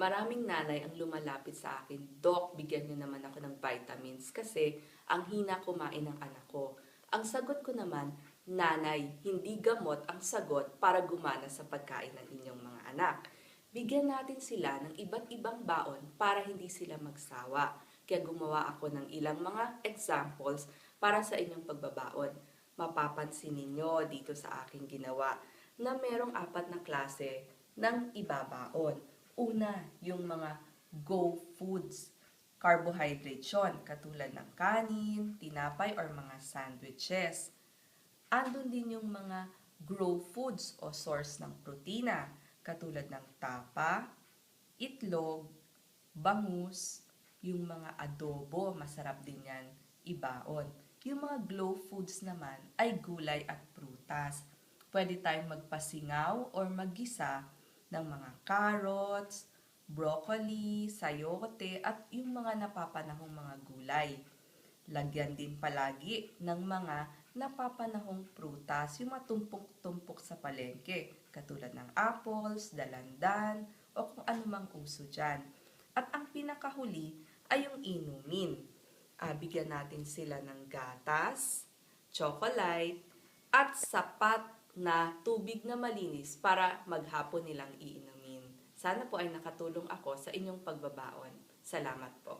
Maraming nanay ang lumalapit sa akin, Dok, bigyan niyo naman ako ng vitamins kasi ang hina kumain ng anak ko. Ang sagot ko naman, Nanay, hindi gamot ang sagot para gumana sa pagkain ng inyong mga anak. Bigyan natin sila ng iba't ibang baon para hindi sila magsawa. Kaya gumawa ako ng ilang mga examples para sa inyong pagbabaon. Mapapansin ninyo dito sa aking ginawa na merong apat na klase ng ibabaon. Una, yung mga go foods. Carbohydrate yun, katulad ng kanin, tinapay, or mga sandwiches. Andun din yung mga grow foods o source ng protina, katulad ng tapa, itlog, bangus, yung mga adobo, masarap din yan, ibaon. Yung mga glow foods naman ay gulay at prutas. Pwede tayong magpasingaw or maggisa ng mga carrots, broccoli, sayote, at yung mga napapanahong mga gulay. Lagyan din palagi ng mga napapanahong prutas, yung matumpok-tumpok sa palengke, katulad ng apples, dalandan, o kung anumang uso dyan. At ang pinakahuli ay yung inumin. Ah, bigyan natin sila ng gatas, chocolate, at sapat na tubig na malinis para maghapon nilang iinumin. Sana po ay nakatulong ako sa inyong pagbabaon. Salamat po.